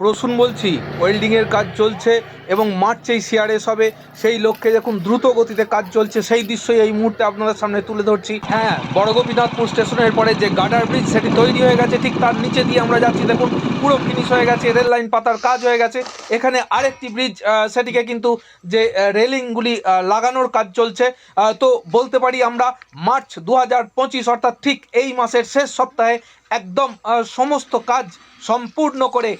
প্রসূন বলছি ওয়েল্ডিংয়ের কাজ চলছে এবং মার্চেই সিআরএস হবে। সেই লক্ষ্যে যখন দ্রুত গতিতে কাজ চলছে। সেই দৃশ্যই এই মুহূর্তে আপনাদের সামনে তুলে ধরছি। হ্যাঁ বড়গোপীনাথপুর স্টেশনের পরে যে গার্ডার ব্রিজ সেটি তৈরি হয়ে গেছে, ঠিক তার নিচে দিয়ে আমরা যাচ্ছি। দেখুন পুরো ফিনিশ হয়ে গেছে, রেল লাইন পাতার কাজ হয়ে গেছে। এখানে আরেকটি ব্রিজ সেটিকে কিন্তু যে রেলিংগুলি লাগানোর কাজ চলছে। তো বলতে পারি আমরা মার্চ দু হাজার পঁচিশ, অর্থাৎ ঠিক এই মাসের শেষ সপ্তাহে একদম সমস্ত কাজ সম্পূর্ণ করে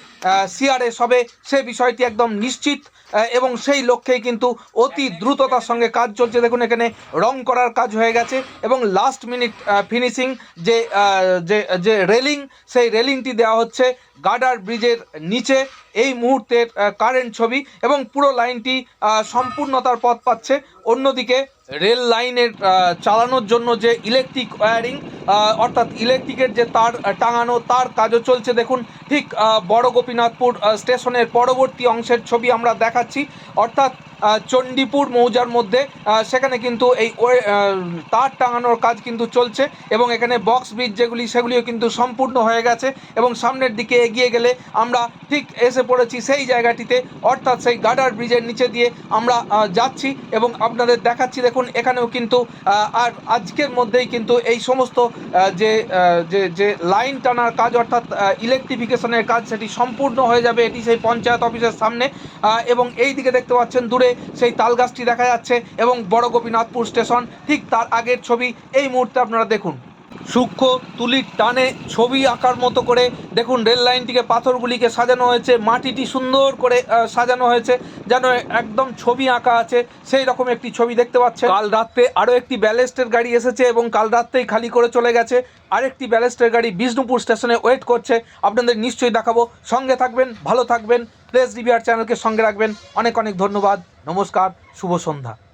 সিআরএস হবে সে বিষয়টি একদম নিশ্চিত এবং সেই লক্ষ্যেই কিন্তু অতি দ্রুততার সঙ্গে কাজ চলছে। দেখুন, এখানে রং করার কাজ হয়ে গেছে এবং লাস্ট মিনিট ফিনিশিং যে যে যে রেলিং, সেই রেলিংটি দেওয়া হচ্ছে। গার্ডার ব্রিজের নিচে এই মুহূর্তের কারেন্ট ছবি এবং পুরো লাইনটি সম্পূর্ণতার পথ পাচ্ছে। অন্যদিকে রেল লাইনের চালানোর জন্য যে ইলেকট্রিক ওয়ারিং অর্থাৎ ইলেকট্রিকের যে তার টাঙানো তার কাজও চলছে। দেখুন, ঠিক বড় গোপীনাথপুর স্টেশনের পরবর্তী অংশের ছবি আমরা দেখাচ্ছি। অর্থাৎ চণ্ডীপুর, মৌজার মধ্যে সেখানে কিন্তু এই তার টাঙানোর কাজ কিন্তু চলছে এবং এখানে বক্স ব্রিজ যেগুলি, সেগুলিও কিন্তু সম্পূর্ণ হয়ে গেছে এবং সামনের দিকে এগিয়ে গেলে আমরা ঠিক এসে পড়েছি সেই জায়গাটিতে। অর্থাৎ সেই গার্ডার ব্রিজের নিচে দিয়ে আমরা যাচ্ছি এবং আপনাদের দেখাচ্ছি, দেখুন, এখানেও কিন্তু আর আজকের মধ্যেই কিন্তু এই সমস্ত যে যে যে লাইন টানার কাজ, অর্থাৎ ইলেকট্রিফিকেশনের কাজ, সেটি সম্পূর্ণ হয়ে যাবে এটি সেই পঞ্চায়েত অফিসের সামনে। এবং এই দিকে দেখতে পাচ্ছেন, দূরে সেই তাল গাছটি দেখা যাচ্ছে এবং বড় গোপীনাথপুর স্টেশন, ঠিক তার আগের ছবি, এই মুহূর্তে আপনারা দেখুন। সূক্ষ্ম তুলির টানে ছবি আঁকার মতো করে দেখুন, রেল লাইনটিকে পাথরগুলিকে সাজানো হয়েছে, মাটিটি সুন্দর করে সাজানো হয়েছে, যেন একদম ছবি আঁকা আছে, সেই রকম একটি ছবি দেখতে পাচ্ছেন। কাল রাত্রে আরও একটি ব্যালেস্টের গাড়ি এসেছে এবং কাল রাত্রেই খালি করে চলে গেছে। আরেকটি ব্যালেস্টের গাড়ি বিষ্ণুপুর স্টেশনে ওয়েট করছে। আপনাদের নিশ্চয়ই দেখাবো। সঙ্গে থাকবেন, ভালো থাকবেন। প্লেস রিভিয়ার চ্যানেলকে সঙ্গে রাখবেন। অনেক অনেক ধন্যবাদ। নমস্কার, শুভ সন্ধ্যা।